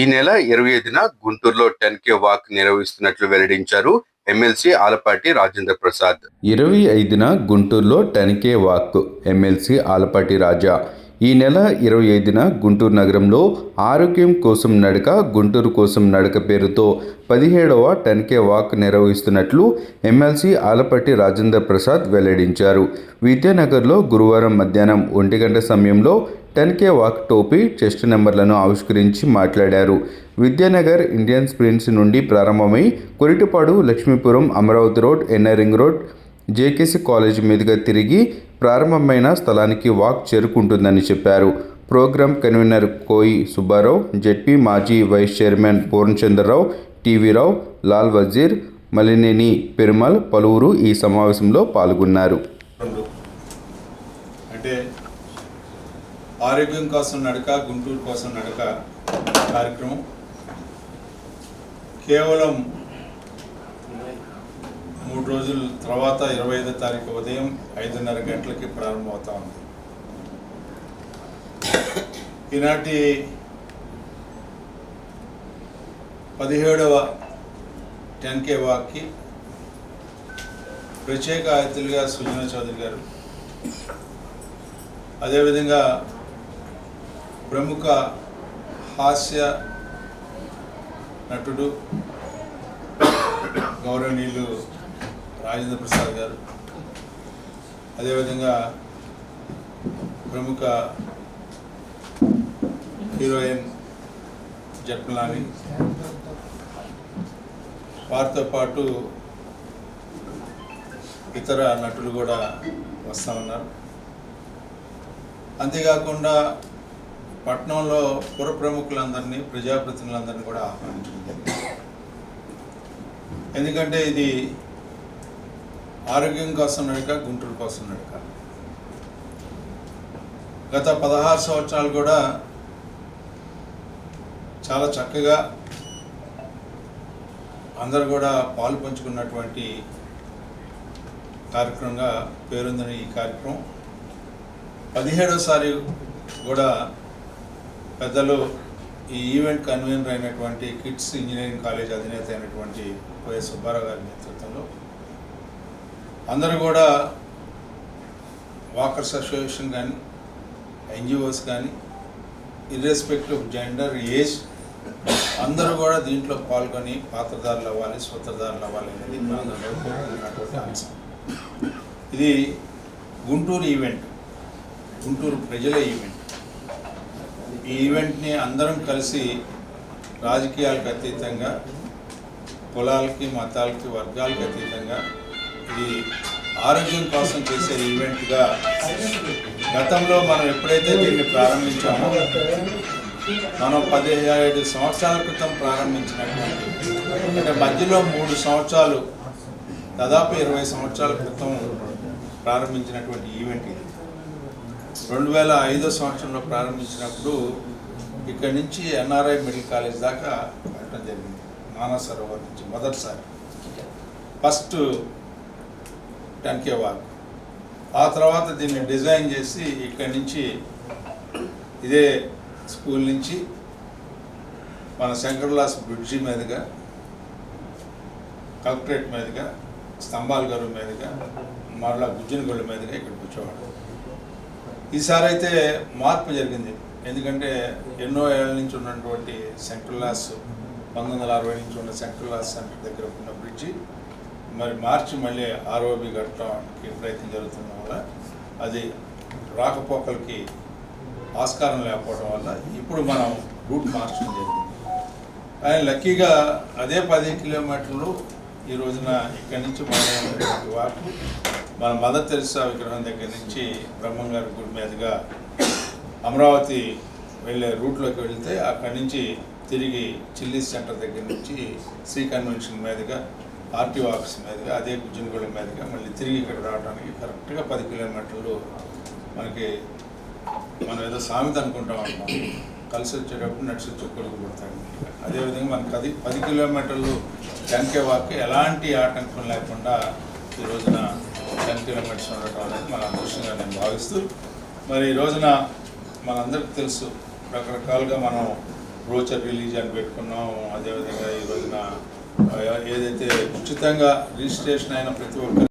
ఈ నెల ఇరవై ఐదున గుంటూరులో టెన్ కే వాక్ నిర్వహిస్తున్నట్లు వెల్లడించారు ఎమ్మెల్సీ ఆలపాటి రాజేంద్ర ప్రసాద్. ఇరవై ఐదున గుంటూరులో ten K walk MLC Alapati Raja. ఈ నెల ఇరవై ఐదున గుంటూరు నగరంలో ఆరోగ్యం కోసం నడక గుంటూరు కోసం నడక పేరుతో పదిహేడవ టెన్ కే వాక్ నిర్వహిస్తున్నట్లు ఎమ్మెల్సీ ఆలపట్టి రాజేంద్ర ప్రసాద్ వెల్లడించారు. విద్యానగర్లో గురువారం మధ్యాహ్నం ఒంటి గంట సమయంలో టెన్ కే వాక్ టోపీ చెస్ట్ నెంబర్లను ఆవిష్కరించి మాట్లాడారు. విద్యానగర్ ఇండియన్ స్ప్రింట్స్ నుండి ప్రారంభమై Koritapadu Lakshmipuram Amaravati road inner ring road JKC college మీదుగా తిరిగి ప్రారంభమైన స్థలానికి వాక్ చేరుకుంటుందని చెప్పారు. Program convener Koyi Subbarao ZP మాజీ వైస్ చైర్మన్ పూర్ణచంద్రరావు టీవీరావు లాల్ వజీర్ మలినేని పెరుమల్ పలువురు ఈ సమావేశంలో పాల్గొన్నారు. అంటే ఆరోగ్యం కోసం నడక గుంటూరు కోసం నడక కార్యక్రమం. కేవలం మూడు రోజుల తర్వాత ఇరవై ఐదో తారీఖు ఉదయం ఐదున్నర గంటలకి ప్రారంభమవుతా ఉంది. ఈనాటి పదిహేడవ టెన్ కే వాక్కి ప్రత్యేక అతిథులుగా సుజనా చౌదరి గారు అదేవిధంగా ప్రముఖ హాస్య నటుడు గౌరవనీయులు రాజేంద్ర ప్రసాద్ గారు. అదేవిధంగా ప్రముఖ హీరోయిన్ జట్మలాని. వారితో పాటు ఇతర నటులు కూడా వస్తూ ఉన్నారు. అంతేకాకుండా పట్టణంలో పుర ప్రముఖులందరినీ ప్రజాప్రతినిధులందరినీ కూడా ఆహ్వానించింది ఎందుకంటే ఇది ఆరోగ్యం కోసం నడక గుంటూరు కోసం నడక. గత పదహారు సంవత్సరాలు కూడా చాలా చక్కగా అందరు కూడా పాలు పంచుకున్నటువంటి కార్యక్రమంగా పేరొందిన ఈ కార్యక్రమం. పదిహేడోసారి కూడా పెద్దలు ఈ ఈవెంట్ కన్వీనర్ అయినటువంటి కిడ్స్ ఇంజనీరింగ్ కాలేజ్ అధినేత అయినటువంటి వైఎస్ సుబ్బారావు గారి నేతృత్వంలో అందరూ కూడా వాకర్స్ అసోసియేషన్ కానీ ఎన్జిఓస్ కానీ ఇర్రెస్పెక్ట్ ఆఫ్ జెండర్ ఏజ్ అందరూ కూడా దీంట్లో పాల్గొని పాత్రదారులు అవ్వాలి సూత్రధారులు అవ్వాలి అనేది అంశం ఇది గుంటూరు ఈవెంట్ గుంటూరు ప్రజల ఈవెంట్ ఈ ఈవెంట్ని అందరం కలిసి రాజకీయాలకు అతీతంగా కులాలకి మతాలకి వర్గాలకి అతీతంగా ఇది ఆరోగ్యం కోసం చేసే ఈవెంట్గా గతంలో మనం ఎప్పుడైతే దీన్ని ప్రారంభించామో మనం పదిహేడు సంవత్సరాల క్రితం ప్రారంభించినటువంటి అంటే మధ్యలో మూడు సంవత్సరాలు దాదాపు ఇరవై సంవత్సరాల క్రితం ప్రారంభించినటువంటి ఈవెంట్ ఇది. రెండు వేల ఐదో సంవత్సరంలో ప్రారంభించినప్పుడు ఇక్కడి నుంచి ఎన్ఆర్ఐ మెడికల్ కాలేజ్ దాకా వెళ్ళడం జరిగింది. మానసరోవర్ నుంచి మొదటిసారి. ఫస్ట్ టెన్కే వాక్ ఆ తర్వాత దీన్ని డిజైన్ చేసి ఇక్కడి నుంచి ఇదే స్కూల్ నుంచి మన శంకర్లాస్ బ్రిడ్జి మీదుగా కలెక్టరేట్ మీదుగా స్తంభాల గారు మీదుగా మరలా గుజ్జనగొండ మీదుగా ఇక్కడికి వచ్చేవాడు ఈసారి అయితే మార్పు జరిగింది. ఎందుకంటే ఎన్నో ఏళ్ళ నుంచి ఉన్నటువంటి సెంట్రల్ లాస్ పంతొమ్మిది వందల అరవై నుంచి ఉన్న సెంట్రల్ లాస్ సెంటర్ దగ్గర ఉన్న బ్రిడ్జి మరి మార్చి మళ్ళీ ఆర్ఓబి కట్టడానికి ప్రయత్నం జరుగుతున్న వల్ల అది రాకపోకలకి ఆస్కారం లేకపోవడం వల్ల ఇప్పుడు మనం రూట్ మార్చడం జరిగింది. కానీ లక్కీగా అదే పది కిలోమీటర్లు ఈ రోజున ఇక్కడి నుంచి మొదలైనటువంటి వాకు మన మదర్ తెరిసా విగ్రహం దగ్గర నుంచి బ్రహ్మంగారి గుడి మీదుగా అమరావతి వెళ్ళే రూట్లోకి వెళ్తే అక్కడి నుంచి తిరిగి చిల్లీస్ సెంటర్ దగ్గర నుంచి శ్రీ కన్వెన్షన్ మీదుగా ఆర్టీఓ ఆఫీస్ మీదుగా అదే గుజ్జనగూడెం మీదుగా మళ్ళీ తిరిగి ఇక్కడ రావడానికి కరెక్ట్గా పది కిలోమీటర్లు మనకి మనం ఏదో సామెత అనుకుంటాం అన్నమాట. కలిసి వచ్చేటప్పుడు నడిచి వచ్చి కొడుకు పుడతాడు. అదేవిధంగా మనకి పది పది కిలోమీటర్లు టెన్కే వాక్ ఎలాంటి ఆటంకం లేకుండా ఈ రోజున టెన్ కిలోమీటర్స్ ఉండటం అనేది మన అదృష్టంగా నేను భావిస్తూ మరి ఈ రోజున మనందరికీ తెలుసు రకరకాలుగా మనం బ్రోచర్ రిలీజ్ అని పెట్టుకున్నాం. అదేవిధంగా ఈ రోజున ఏదైతే ఉచితంగా రిజిస్ట్రేషన్ అయిన ప్రతి ఒక్కరు